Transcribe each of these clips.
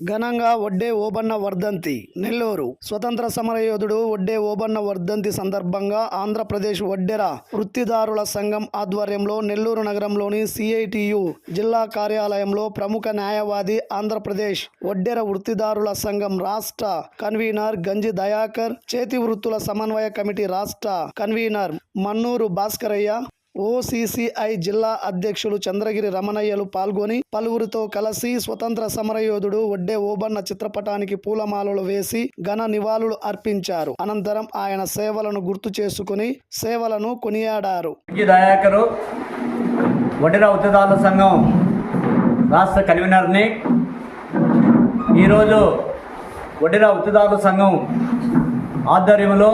ఘనంగా ఒడ్డే ఓబన్న వర్ధంతి నెల్లూరు. స్వతంత్ర సమరయోధుడు ఒడ్డే ఓబన్న వర్ధంతి సందర్భంగా ఆంధ్రప్రదేశ్ ఒడ్డెర వృత్తిదారుల సంఘం ఆధ్వర్యంలో నెల్లూరు నగరంలోని సిఐటియు జిల్లా కార్యాలయంలో ప్రముఖ న్యాయవాది ఆంధ్రప్రదేశ్ ఒడ్డెర వృత్తిదారుల సంఘం రాష్ట్ర కన్వీనర్ గంజి దయాకర్ చేతి వృత్తుల సమన్వయ కమిటీ రాష్ట్ర కన్వీనర్ మన్నూరు భాస్కరయ్య ఓసీసీఐ జిల్లా అధ్యక్షులు చంద్రగిరి రమణయ్యలు పాల్గొని పలువురితో కలిసి స్వతంత్ర సమరయోధుడు ఒడ్డే ఓబన్న చిత్రపటానికి పూలమాలలు వేసి ఘన నివాళులు అర్పించారు. అనంతరం ఆయన సేవలను గుర్తు చేసుకుని సేవలను కొనియాడారు. దయాకరు వడ్డెర ఉత్తదారుల సంఘం రాష్ట్ర కన్వీనర్ని ఈరోజు వడ్డెర ఉత్తదారుల సంఘం ఆధ్వర్యంలో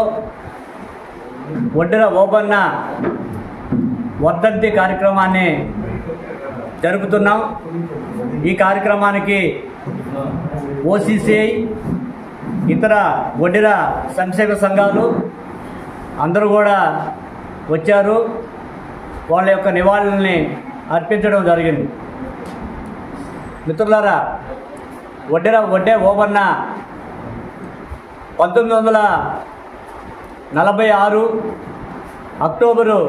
వడ్డెర ఓబన్న వర్ధంతి కార్యక్రమాన్ని జరుపుతున్నాం. ఈ కార్యక్రమానికి ఓసీసీఐ ఇతర వడ్డీల సంక్షేమ సంఘాలు అందరూ కూడా వచ్చారు. వాళ్ళ యొక్క నివాళుల్ని అర్పించడం జరిగింది. మిత్రులారా వడ్డెర వడ్డే ఓబన్న పంతొమ్మిది వందల నలభై ఆరు అక్టోబరు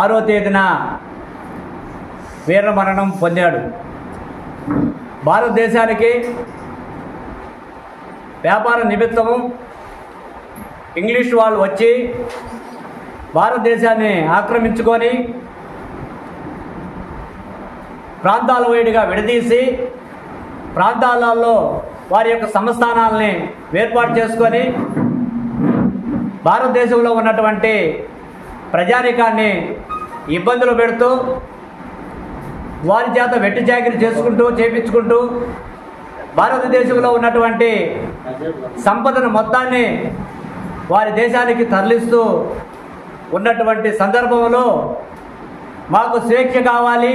ఆరో తేదీన వీరమరణం పొందాడు. భారతదేశానికి వ్యాపార నిమిత్తము ఇంగ్లీష్ వాళ్ళు వచ్చి భారతదేశాన్ని ఆక్రమించుకొని ప్రాంతాల వైడిగా విడదీసి ప్రాంతాలలో వారి యొక్క సంస్థానాలని ఏర్పాటు చేసుకొని భారతదేశంలో ఉన్నటువంటి ప్రజానీకాన్ని ఇబ్బందులు పెడుతూ వారి చేత వెట్టి చాకిరి చేసుకుంటూ చేపించుకుంటూ భారతదేశంలో ఉన్నటువంటి సంపదను మొత్తాన్ని వారి దేశానికి తరలిస్తూ ఉన్నటువంటి సందర్భంలో మాకు స్వేచ్ఛ కావాలి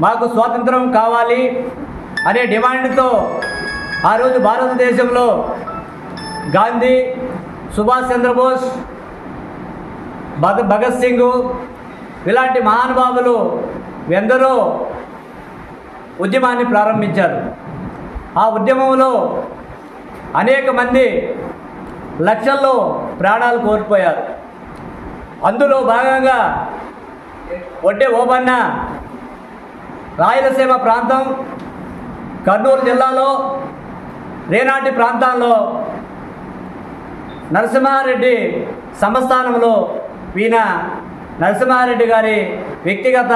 మాకు స్వాతంత్రం కావాలి అనే డిమాండ్తో ఆ రోజు భారతదేశంలో గాంధీ సుభాష్ చంద్రబోస్ భగ భగత్ సింగ్ ఇలాంటి మహానుభావులు ఎందరో ఉద్యమాన్ని ప్రారంభించారు. ఆ ఉద్యమంలో అనేక మంది లక్షల్లో ప్రాణాలు కోల్పోయారు. అందులో భాగంగా ఒడ్డే ఓబన్న రాయలసీమ ప్రాంతం కర్నూలు జిల్లాలో రేనాటి ప్రాంతాల్లో నరసింహారెడ్డి సంస్థానంలో ఈయన నరసింహారెడ్డి గారి వ్యక్తిగత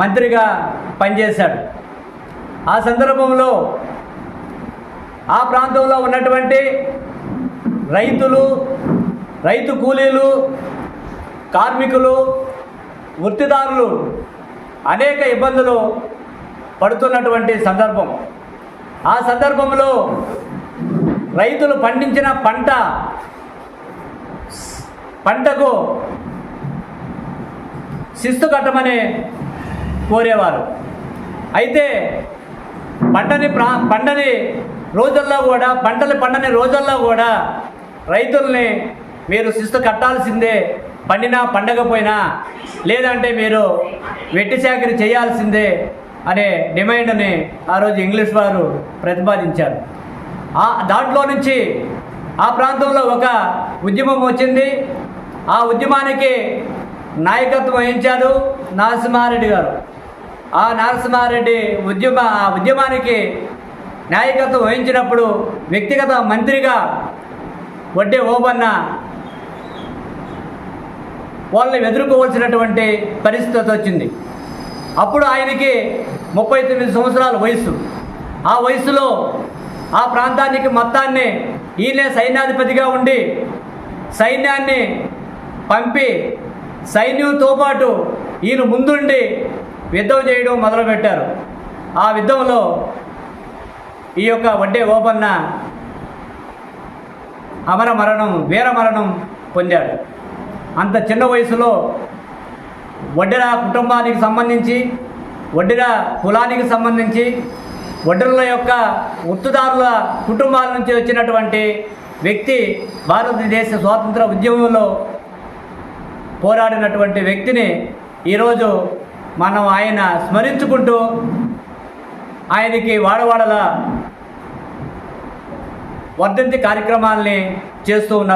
మంత్రిగా పనిచేశాడు. ఆ సందర్భంలో ఆ ప్రాంతంలో ఉన్నటువంటి రైతులు రైతు కూలీలు కార్మికులు వృత్తిదారులు అనేక ఇబ్బందులు పడుతున్నటువంటి సందర్భం. ఆ సందర్భంలో రైతులు పండించిన పంట పంటకు శిస్తు కట్టమని కోరేవారు. అయితే పంటని ప్రా పంటని రోజుల్లో కూడా పంటలు పండని రోజుల్లో కూడా రైతుల్ని మీరు శిస్తు కట్టాల్సిందే పండినా పండకపోయినా లేదంటే మీరు వెట్టి సేకరి చేయాల్సిందే అనే డిమాండ్ని ఆ రోజు ఇంగ్లీష్ వారు ప్రతిపాదించారు. ఆ దాంట్లో నుంచి ఆ ప్రాంతంలో ఒక ఉద్యమం వచ్చింది. ఆ ఉద్యమానికి నాయకత్వం వహించారు నరసింహారెడ్డి గారు. ఆ నరసింహారెడ్డి ఉద్యమ ఆ ఉద్యమానికి నాయకత్వం వహించినప్పుడు వ్యక్తిగత మంత్రిగా వడ్డే ఓబన్న వాళ్ళని ఎదుర్కోవాల్సినటువంటి పరిస్థితి వచ్చింది. అప్పుడు ఆయనకి ముప్పై తొమ్మిది సంవత్సరాల వయసు ఆ వయసులో ఆ ప్రాంతానికి మొత్తాన్ని ఈయనే సైన్యాధిపతిగా ఉండి సైన్యాన్ని పంపి సైన్యంతో పాటు ఈయన ముందుండి యుద్ధం చేయడం మొదలుపెట్టారు. ఆ యుద్ధంలో ఈ యొక్క వడ్డే ఓపన్న అమర మరణం వీర మరణం పొందాడు. అంత చిన్న వయసులో వడ్డెర కుటుంబానికి సంబంధించి వడ్డెర కులానికి సంబంధించి వడ్డెరల యొక్క ఉత్తుదారుల కుటుంబాల నుంచి వచ్చినటువంటి వ్యక్తి భారతదేశ స్వాతంత్ర ఉద్యమంలో పోరాడినటువంటి వ్యక్తిని ఈరోజు మనం ఆయన స్మరించుకుంటూ ఆయనకి వాడవాడల వర్ధంతి కార్యక్రమాల్ని చేస్తూ ఉన్నారు.